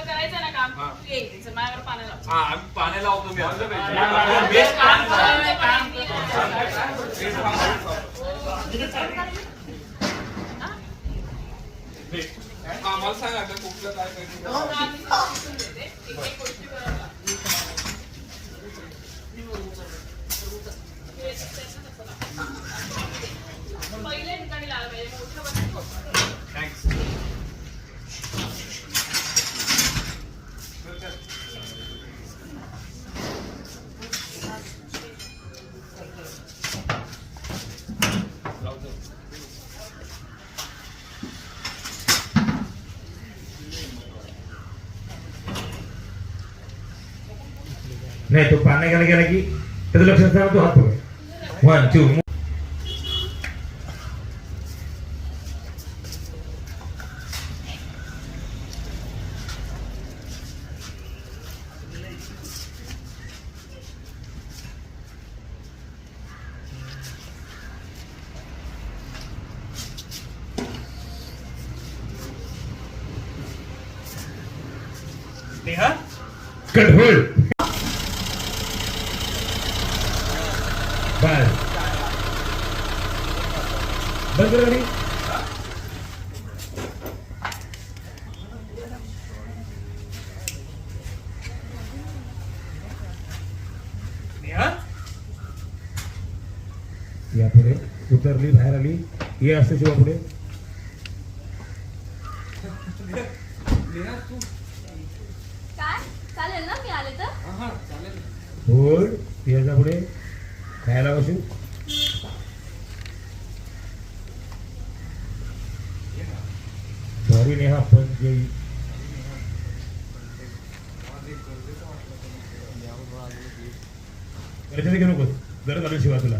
तुला करायचं ना काम हा. तू ये इथे, माझ्यावर पाण्याला लाव. हा आम्ही पाण्याला लावतो मी आता. बेस्ट काम करायचं, काम पण सांग कुठलं काय हा. एक एक गोष्टी बरोबर नाही तो पाण्या गेला की त्याचं लक्ष नसताना तो हात पकड। वन टू कट या पुढे. उतरली बाहेर आली. ये असते शिवा पुढे. चालेल ना? मी आले तर? हा चालेल. होल्ड याच्यापुढे. खायला बसू. सॉरी नेहा पण जे गरजेचं घेऊ नकोस गरज आली शिवा तुला.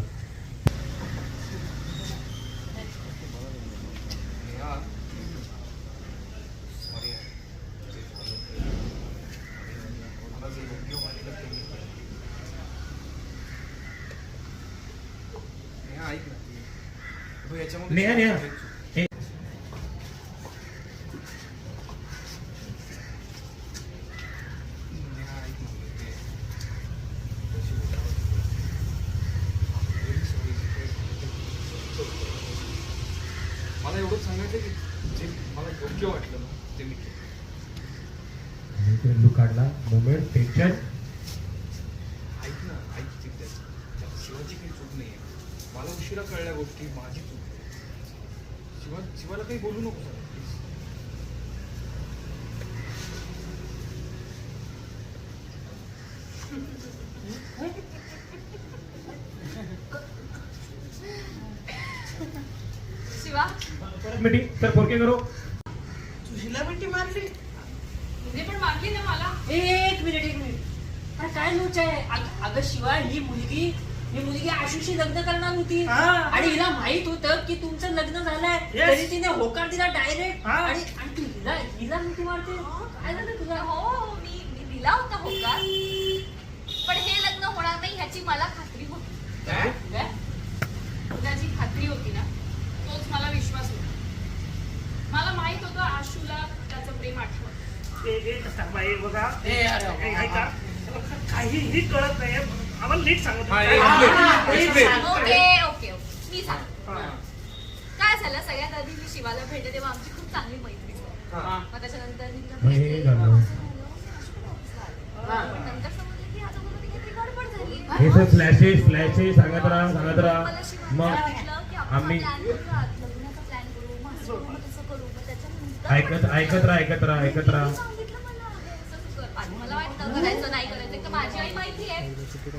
हो, नेहा नेहा, ऐक ना. ते- मला एवढं सांगायचं की जे मला योग्य वाटलं ना ते मी केलं. काढला मोमेंट टेन्शन ऐक ना ऐक त्यात शिवाची काही चूक नाही आहे मला उशिरा कळल्या गोष्टी माझी चूक आहे. शिवा शिवाला काही बोलू नको sir please Shiva? Meeting sir फोरके करो. सुशीला मिठी मारली? तुझे पण मारली ना मला. एक मिनिट एक मिनिट. अरे काय लोच आहे? अग- शिवाय ही मुलगी ही मुलगी आशुशी लग्न करणार होती. हा. आणि हिला माहीत होतं की तुमचं लग्न झालंय. तरी तिने होकार दिला डायरेक्ट हा. आणि तू हिला हिला मिठी मारते. काय झालं तुला? हो मी मी दिला होता होकार. पण हे लग्न होणार नाही ह्याची मला खात्री होती. काय? जी खात्री होती ना तोच मला विश्वास होता मला माहीत होतं आशूला त्याचं प्रेम आठवत ए ए कसा बाई बघा ए, अरे, ए, ऐका काहीही कळत नाही आम्हाला नीट सांगत. Okay okay okay. मी सांग. हा. काय झालं? सगळ्यात आधी मी शिवाला भेटले तेव्हा आमची खूप चांगली मैत्री झाली. हा. मग त्याच्यानंतर नंतर समजलं की आता बोलत काहीतरी गडबड झाली. सर फ्लॅशेस फ्लॅशेस सांगत राहा सांगत राहा. मग आम्ही plan करूया, लग्नाचा plan करू, मग असं करू, मग तसं करू. मग त्याच्यानंतर ऐकत ऐकत राहा ऐकत राहा ऐकत राहा. मला. वाटतं करायचं नाही करायचं. तर माझी आई माहिती आहे.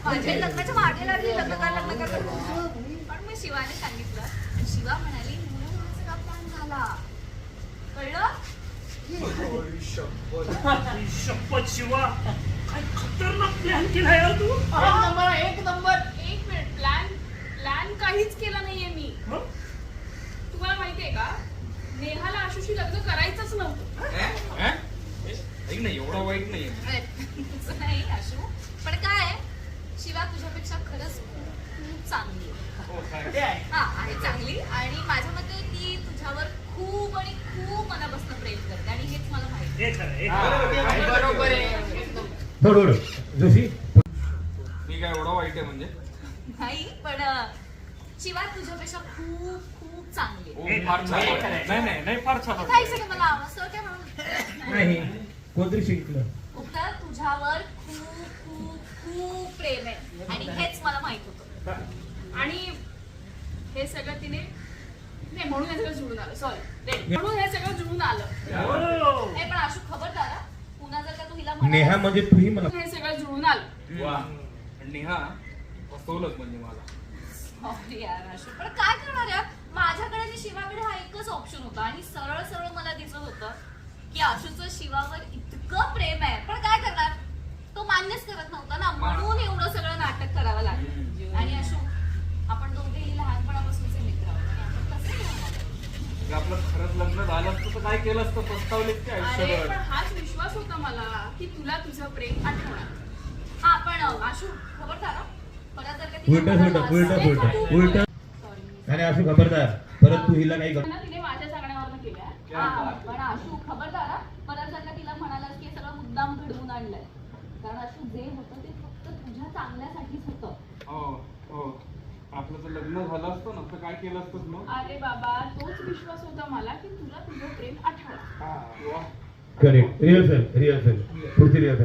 माझ्या आई लग्नाच्या मागे लागली लग्न कर लग्न कर लग्न कर. पण मी शिवाने सांगितलं. आणि शिवा म्हणाली म्हणून सगळा प्लॅन झाला. कळलं? शपथ. ही शिवा. काय खतरनाक प्लॅन केलाय यार तू? एक नंबर एक नंबर. एक मिनिट प्लॅन प्लॅन काहीच केला नाहीये मी? तुम्हाला माहितीये का? नेहाला आशुशी लग्न करायचंच नव्हतं? ऐक ना एवढा वाईट नाही तसं नाही आशू. पण काय आहे, शिवा तुझ्यापेक्षा खरंच खूप चांगली आहे. हो आहे. हा आहे चांगली. आणि माझ्या मते ती तुझ्यावर खूप आणि खूप मनापासून प्रेम करते. आणि हेच मला माहिती हे हे हा. आहे, थोडं थोडं जोशी? मी काय एवढा वाईट आहे म्हणजे? नाही पण अं, शिवा तुझ्यापेक्षा खूप खूप चांगली आहे. ओ फार छान वाटलं. नाही नाही नाही फार छान काही वाटलं. सगळं मला आवडतं काय म्हणून नाही कोणतरी शिकलं उत्तर तुझ्यावर खूप खूप खूप प्रेम आहे आणि हेच मला माहीत होतं आणि हे सगळं तिने नाही म्हणून हे सगळं जुळून आलं सॉरी म्हणून हे सगळं जुळून आलं हो. हे पण आशू खबरदार हा. पुन्हा जर का तू हिला नेहा म्हणालास- म्हणजे तूही मला हे सगळं जुळून आलं वा आणि नेहा फसवलंच म्हणजे मला यार आशू पण काय करणार यार? माझ्याकडे आणि शिवाकडे हा एकच ऑप्शन होता आणि सरळ सरळ मला दिसत होतं की आशूचं शिवावर इतकं प्रेम आहे. पण काय करणार? तो मान्यच करत नव्हता ना. म्हणून एवढं सगळं नाटक करावं लागलं. आणि आशू आपण दोघेही लहानपणापासूनचे मित्र आहोत. आणि आपण कसं राहणार? जर आपलं खरंच लग्न झालं असतं तर काय केलं असतं? पस्तावले की अरे आयुष्यभर? हाच विश्वास होता मला की तुला तुझं प्रेम आठवणार. हा पण अं, आशू खबरदार उलट उलट उलट उलट. उलट. आणि असू खबरदार. परत तू हिला काही ना तिने माझ्या सांगण्यावरनं हा, पण खबरदार हा. परत जर का तिला म्हणालास की हे सगळं मुद्दाम घडवून आणलंय. कारण आशू जे होतं ते फक्त तुझ्या चांगल्यासाठीच होतं. हो हो. आपलं जर लग्न झालं असतं ना तर काय केलं असतं मग? अरे बाबा तोच विश्वास होता मला की तुला तुझं प्रेम आठवणार वा. करेक्ट रिहर्सल रिहर्सल पुढची रिहर्सल